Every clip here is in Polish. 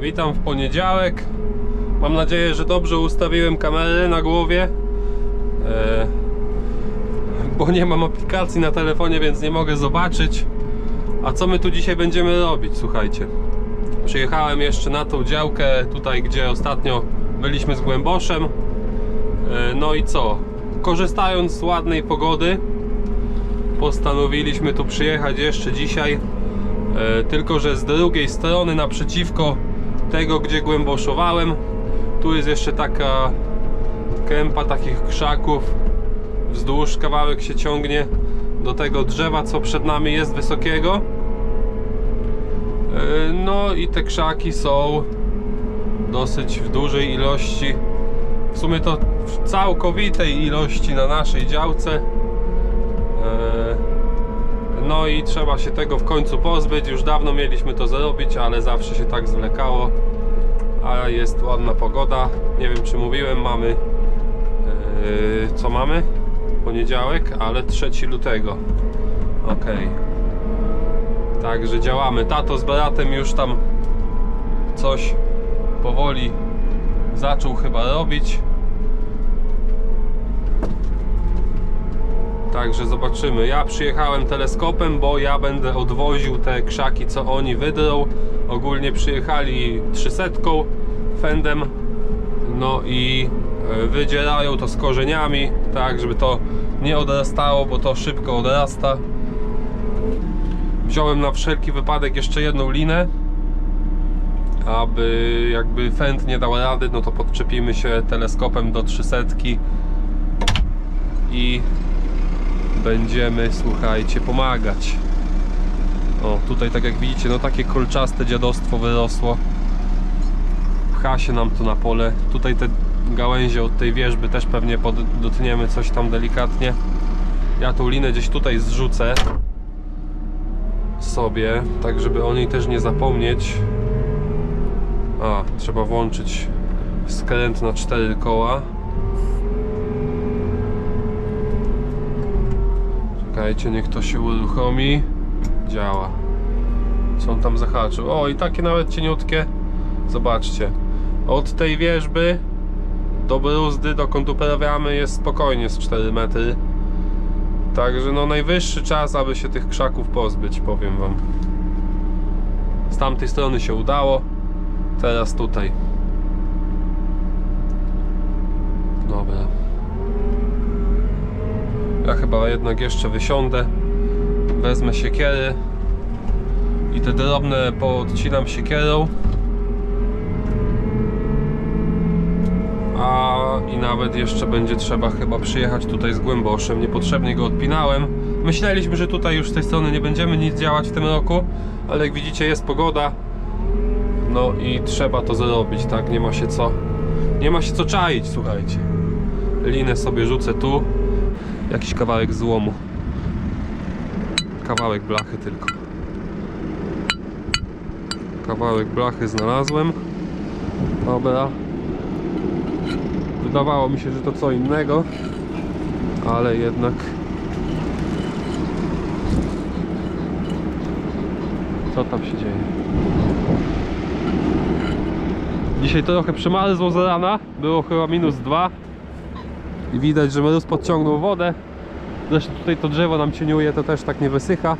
Witam w poniedziałek. Mam nadzieję, że dobrze ustawiłem kamerę na głowie. E, bo nie mam aplikacji na telefonie, więc nie mogę zobaczyć. A co my tu dzisiaj będziemy robić? Słuchajcie. Przyjechałem jeszcze na tą działkę, tutaj gdzie ostatnio byliśmy z Głęboszem. E, no i co? Korzystając z ładnej pogody, postanowiliśmy tu przyjechać jeszcze dzisiaj. E, tylko, że z drugiej strony, naprzeciwko tego, gdzie głęboszowałem, tu jest jeszcze taka kępa takich krzaków. Wzdłuż kawałek się ciągnie do tego drzewa, co przed nami jest wysokiego. E, No i te krzaki są dosyć w dużej ilości. W sumie to w całkowitej ilości na naszej działce. No i trzeba się tego w końcu pozbyć. Już dawno mieliśmy to zrobić, ale zawsze się tak zwlekało. A jest ładna pogoda. Nie wiem czy mówiłem, mamy. e, Co mamy? Poniedziałek, ale 3 lutego. Ok. Także działamy. Tato z bratem już tam coś powoli zaczął chyba robić. Także zobaczymy. Ja przyjechałem teleskopem, bo ja będę odwoził te krzaki, co oni wydrą. Ogólnie przyjechali 300 fendem. No i e, wydzierają to z korzeniami, tak żeby to nie odrastało, bo to szybko odrasta. Wziąłem na wszelki wypadek jeszcze jedną linę, aby jakby fend nie dał rady, no to podczepimy się teleskopem do 300 i będziemy, słuchajcie, pomagać. O, tutaj tak jak widzicie, no takie kolczaste dziadostwo wyrosło. Pcha się nam to na pole. Tutaj te gałęzie od tej wierzby też pewnie pod, dotniemy coś tam delikatnie. Ja tą linę gdzieś tutaj zrzucę sobie, tak żeby o niej też nie zapomnieć. A, trzeba włączyć skręt na cztery koła. Czekajcie, niech to się uruchomi. Działa. Co on tam zahaczył? O, i takie nawet cieniutkie. Zobaczcie. Od tej wierzby do bruzdy, dokąd uprawiamy, jest spokojnie z 4 metry. Także no najwyższy czas, aby się tych krzaków pozbyć, powiem wam. Z tamtej strony się udało. Teraz tutaj. Dobra. Ja chyba jednak jeszcze wysiądę. Wezmę siekiery i te drobne poodcinam siekierą. A i nawet jeszcze będzie trzeba chyba przyjechać tutaj z głęboszem. Niepotrzebnie go odpinałem. Myśleliśmy, że tutaj już z tej strony nie będziemy nic działać w tym roku, ale jak widzicie jest pogoda. No i trzeba to zrobić, tak? Nie ma się co. Nie ma się co czaić, słuchajcie. Linę sobie rzucę tu. Jakiś kawałek złomu. Kawałek blachy tylko. Kawałek blachy znalazłem. Dobra. Wydawało mi się, że to co innego, ale jednak co tam się dzieje? Dzisiaj trochę przymarzło z rana, było chyba minus dwa i widać, że mróz podciągnął wodę. Zresztą tutaj to drzewo nam cieniuje, to też tak nie wysycha.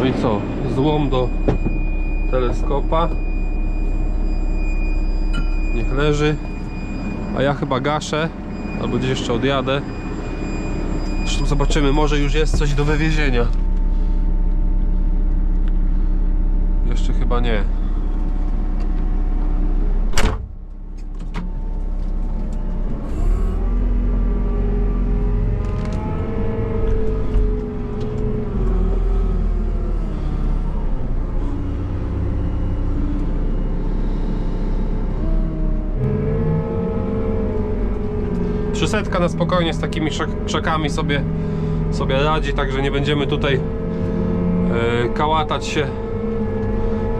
No i co? Złom do teleskopa. Niech leży. A ja chyba gaszę, albo gdzieś jeszcze odjadę. Zresztą zobaczymy, może już jest coś do wywiezienia. Jeszcze chyba nie. Na spokojnie z takimi krzak- krzakami sobie, sobie radzi, także nie będziemy tutaj e, kałatać się,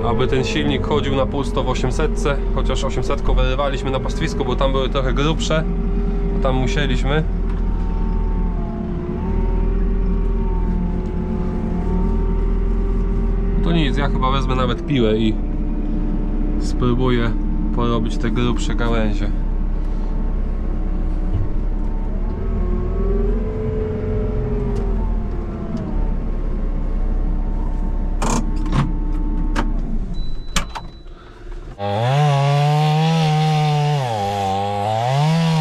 aby ten silnik chodził na pusto w 800, chociaż 800 wyrywaliśmy na pastwisku, bo tam były trochę grubsze, tam musieliśmy. To nic, ja chyba wezmę nawet piłę i spróbuję porobić te grubsze gałęzie.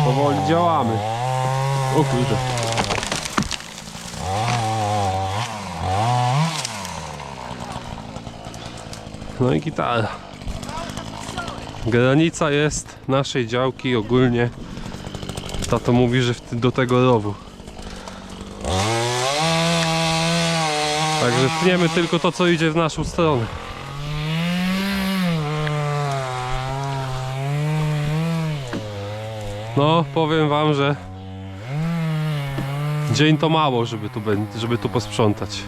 Powoli działamy. O kurde. I gitara. Granica jest naszej działki ogólnie. Tato mówi, że do tego rowu. Także tniemy tylko to, co idzie w naszą stronę. No, powiem wam, że dzień to mało, żeby tu, żeby tu posprzątać.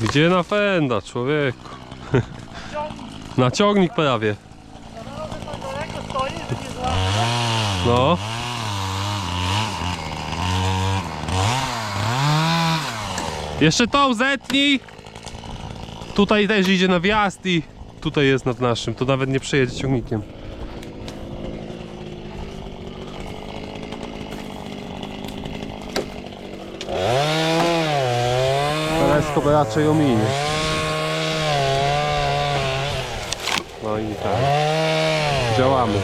Gdzie napęda, człowieku? Na ciągnik prawie. No. Jeszcze tą zetnij! Tutaj też idzie na wjazd i tutaj jest nad naszym. To nawet nie przejedzie ciągnikiem. Teleskop raczej ominie. No i tak. Działamy.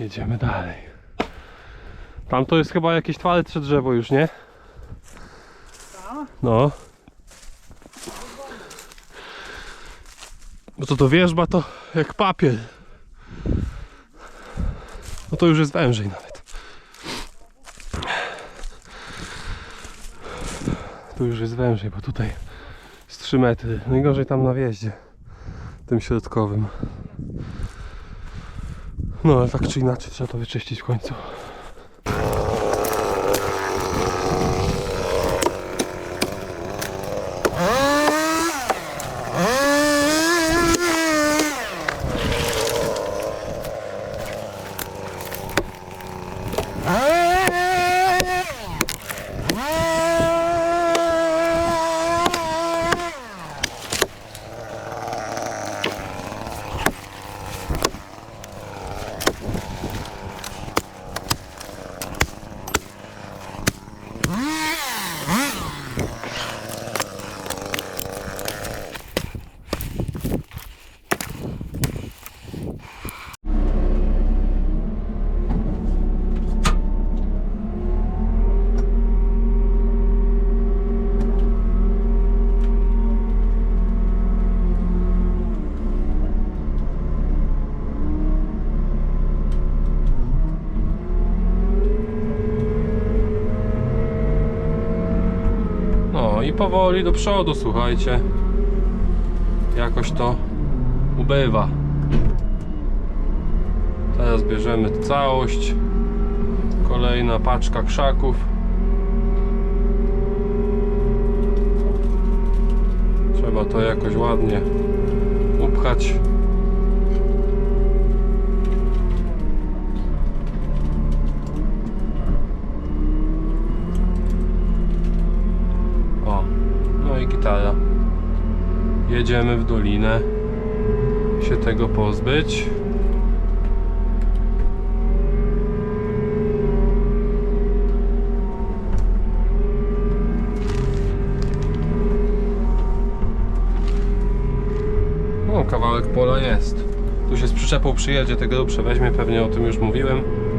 Jedziemy dalej. Tam to jest chyba jakieś twardsze drzewo już, nie? No. No to to wierzba to jak papier. No to już jest wężej nawet. Tu już jest wężej, bo tutaj jest 3 metry. Najgorzej tam na wjeździe. Tym środkowym. No ale tak czy inaczej trzeba to wyczyścić w końcu. No i powoli do przodu, słuchajcie. Jakoś to ubywa. Teraz bierzemy całość. Kolejna paczka krzaków. Trzeba to jakoś ładnie upchać. O, no. Jedziemy w dolinę się tego pozbyć. O, kawałek pola jest. Tu się z przyczepą przyjedzie, tego grubsze weźmie, pewnie o tym już mówiłem.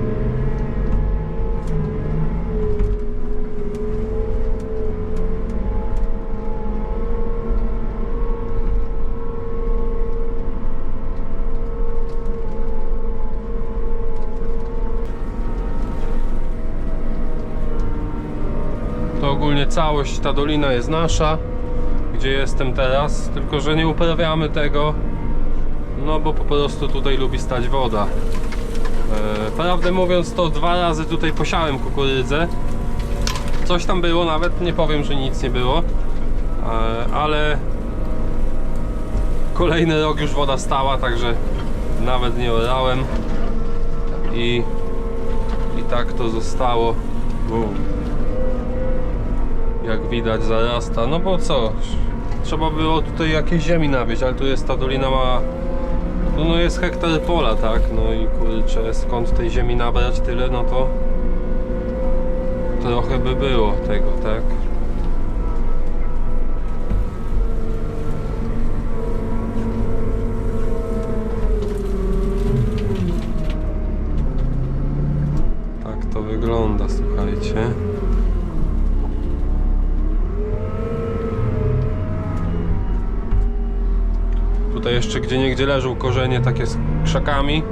Ogólnie całość ta dolina jest nasza, gdzie jestem teraz, tylko że nie uprawiamy tego, no bo po prostu tutaj lubi stać woda. E, prawdę mówiąc, to dwa razy tutaj posiałem kukurydzę. Coś tam było, nawet nie powiem, że nic nie było, e, ale kolejny rok już woda stała, także nawet nie orałem i, i tak to zostało. Bum. Jak widać zarasta, no bo co, trzeba było tutaj jakieś ziemi nawieźć, ale tu jest ta dolina ma, no, no jest hektar pola, tak, no i kurczę, skąd tej ziemi nabrać tyle, no to trochę by było tego, tak. Tak jeszcze gdzie niegdzie leżą korzenie takie z krzakami.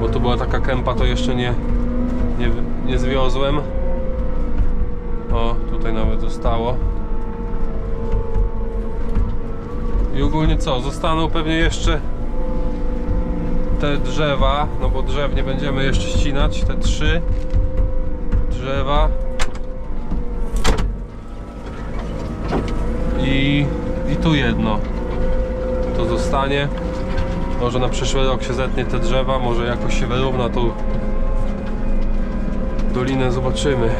Bo tu była taka kępa, to jeszcze nie, nie, nie zwiozłem. O, tutaj nawet zostało. I ogólnie co? Zostaną pewnie jeszcze te drzewa, no bo drzew nie będziemy jeszcze ścinać, te trzy drzewa i, i tu jedno to zostanie może na przyszły rok się zetnie te drzewa, może jakoś się wyrówna tą dolinę, zobaczymy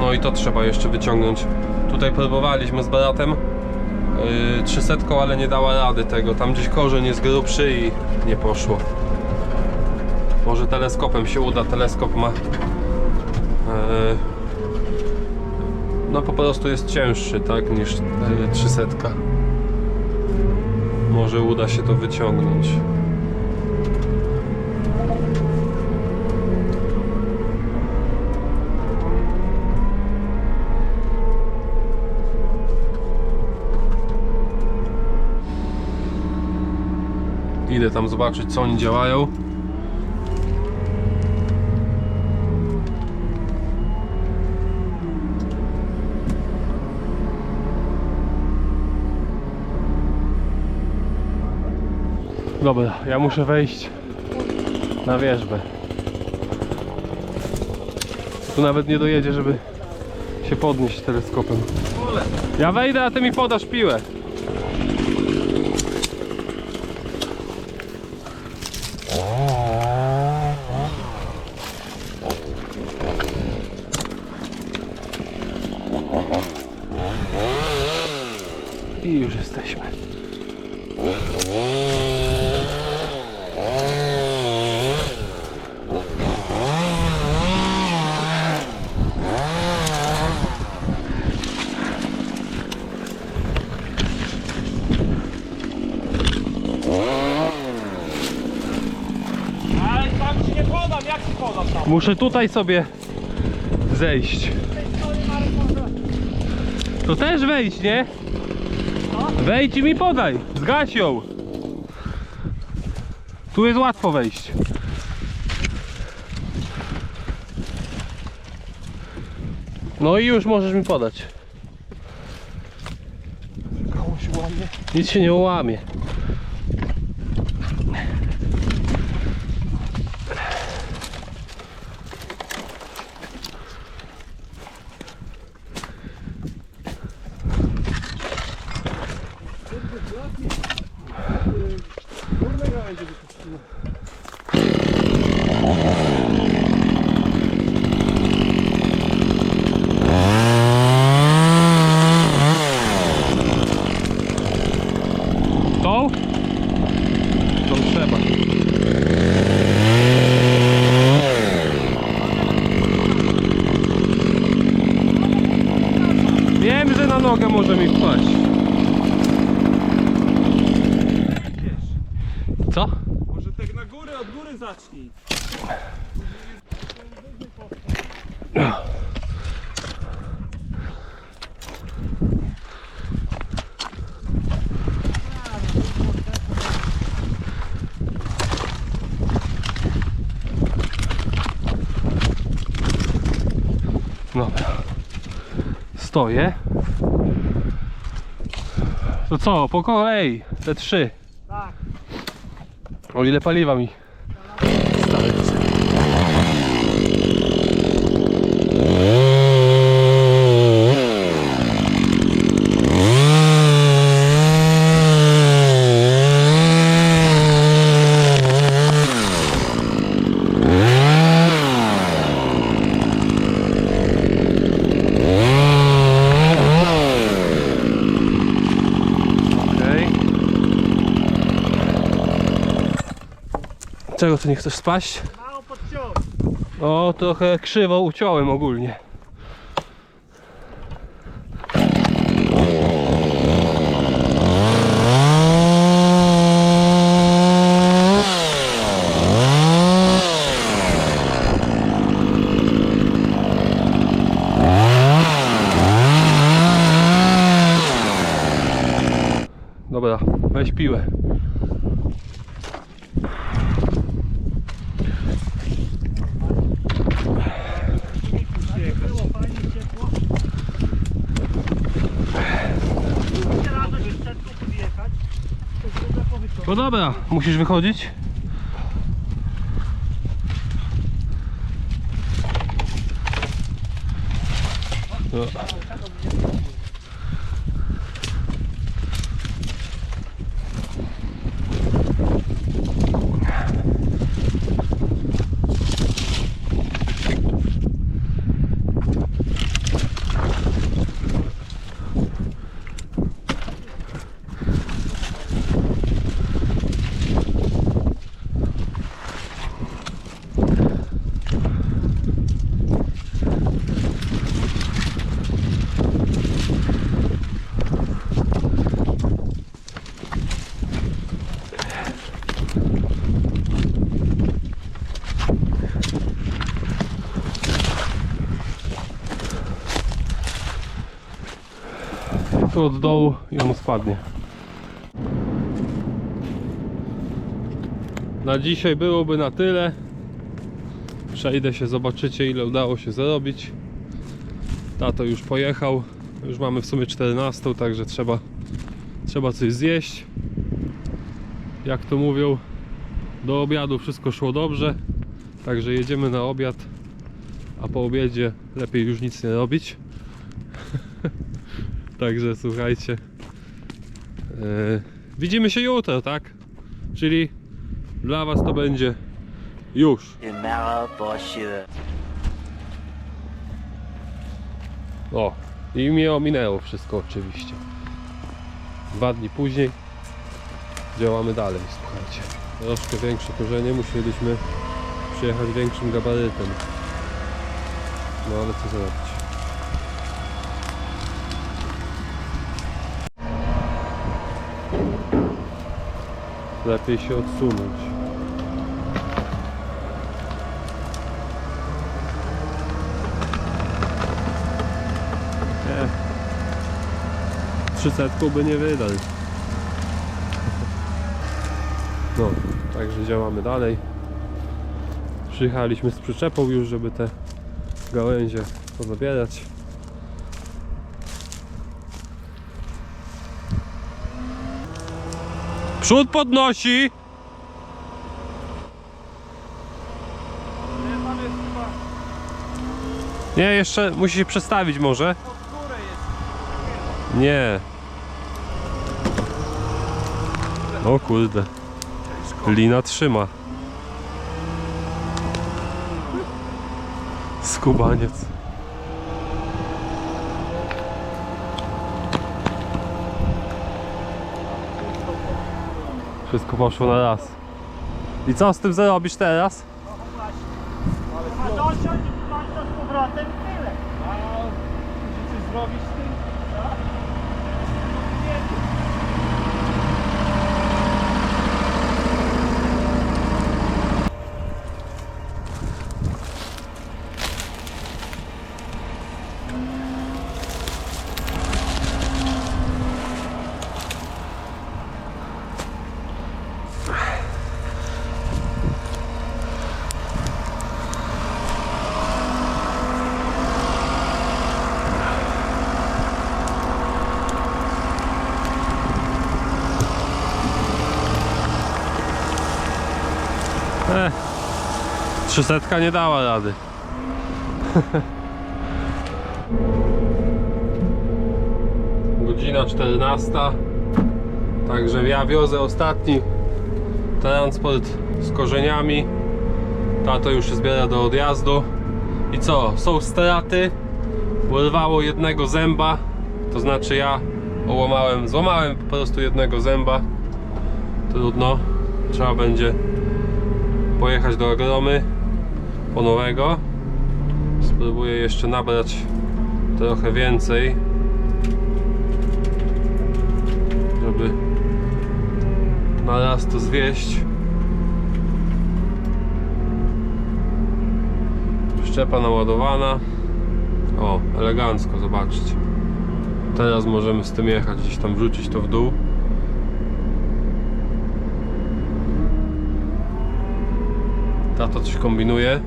no i to trzeba jeszcze wyciągnąć tutaj próbowaliśmy z bratem yy, 300, ale nie dała rady tego. Tam gdzieś korzeń jest grubszy i nie poszło. Może teleskopem się uda. Teleskop ma. Yy, no po prostu jest cięższy, tak, niż yy, 300. Może uda się to wyciągnąć. Idę tam zobaczyć co oni działają. Dobra, ja muszę wejść na wierzbę. Tu nawet nie dojedzie, żeby się podnieść teleskopem. Ja wejdę, a ty mi podasz piłę. I już jesteśmy. Ale tam ci nie podam, jak ci podam tam? Muszę tutaj sobie zejść. To też wejdź, nie? Wejdź i mi podaj. Zgaś ją. Tu jest łatwo wejść. No i już możesz mi podać. Nic się nie łamie. Dobra. Stoję. To co, po kolei, te trzy. Tak. O ile paliwa mi Czego ty nie chcesz spaść? O, trochę krzywo uciąłem ogólnie. Dobra, weź piłę. Było fajnie, ciepło. Teraz do środku podjechać. To jest druga powyciąg. No dobra, musisz wychodzić. No. Od dołu i on spadnie. Na dzisiaj byłoby na tyle. Przejdę się, zobaczycie ile udało się zarobić. Tato już pojechał. Już mamy w sumie 14, także trzeba, trzeba coś zjeść. Jak to mówią, do obiadu wszystko szło dobrze. Także jedziemy na obiad, a po obiedzie lepiej już nic nie robić. Także słuchajcie. e, widzimy się jutro, tak? Czyli dla Was to będzie już. O, i mnie ominęło wszystko oczywiście. Dwa dni później działamy dalej, słuchajcie. Troszkę większe korzenie, musieliśmy przyjechać większym gabarytem. No ale co zrobić? Lepiej się odsunąć. Nie. Trzysetką by nie wydał. No, także działamy dalej. Przyjechaliśmy z przyczepą już, żeby te gałęzie pozabierać. Przód podnosi! Nie, jeszcze musi się przestawić może. Nie. O kurde. Lina trzyma. Skubaniec. Wszystko poszło na raz. I co z tym zrobisz teraz? A i wziąć to z powrotem i tyle. A musisz coś zrobić 300 nie dała rady. Godzina 14. Także ja wiozę ostatni transport z korzeniami. Tato już się zbiera do odjazdu. I co? Są straty. Urwało jednego zęba. To znaczy ja ołamałem, złamałem po prostu jednego zęba. Trudno. Trzeba będzie pojechać do agromy po nowego. Spróbuję jeszcze nabrać trochę więcej. Żeby na raz to zwieść. Szczepa naładowana. O, elegancko, zobaczcie. Teraz możemy z tym jechać, gdzieś tam wrzucić to w dół. Tato coś kombinuje.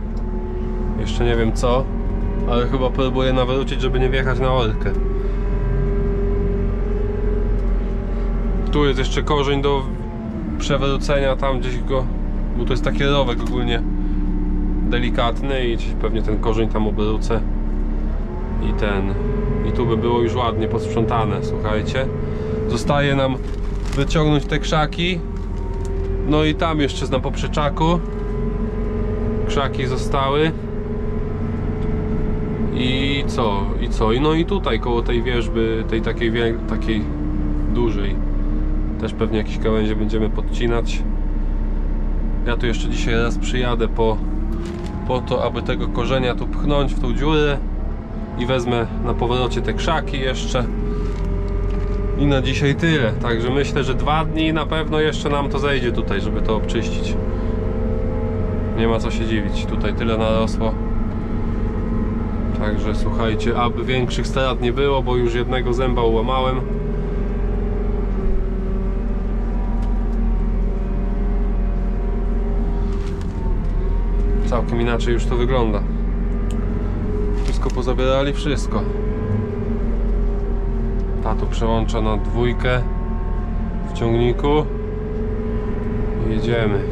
Jeszcze nie wiem co, ale chyba próbuje nawrócić, żeby nie wjechać na orkę. Tu jest jeszcze korzeń do przewrócenia, tam gdzieś go, bo to jest taki rowek ogólnie delikatny i pewnie ten korzeń tam obrócę i ten i tu by było już ładnie posprzątane, słuchajcie. Zostaje nam wyciągnąć te krzaki. No i tam jeszcze na poprzeczaku krzaki zostały. Co? I co? No i tutaj koło tej wierzby, tej takiej takiej dużej. Też pewnie jakieś gałęzie będziemy podcinać. Ja tu jeszcze dzisiaj raz przyjadę po, po to, aby tego korzenia tu pchnąć w tą dziurę i wezmę na powrocie te krzaki jeszcze. I na dzisiaj tyle. Także myślę, że dwa dni na pewno jeszcze nam to zejdzie tutaj, żeby to obczyścić. Nie ma co się dziwić. Tutaj tyle narosło. Także słuchajcie, aby większych strat nie było, bo już jednego zęba ułamałem. Całkiem inaczej już to wygląda. Wszystko pozabierali, wszystko. Tato przełącza na dwójkę w ciągniku. Jedziemy.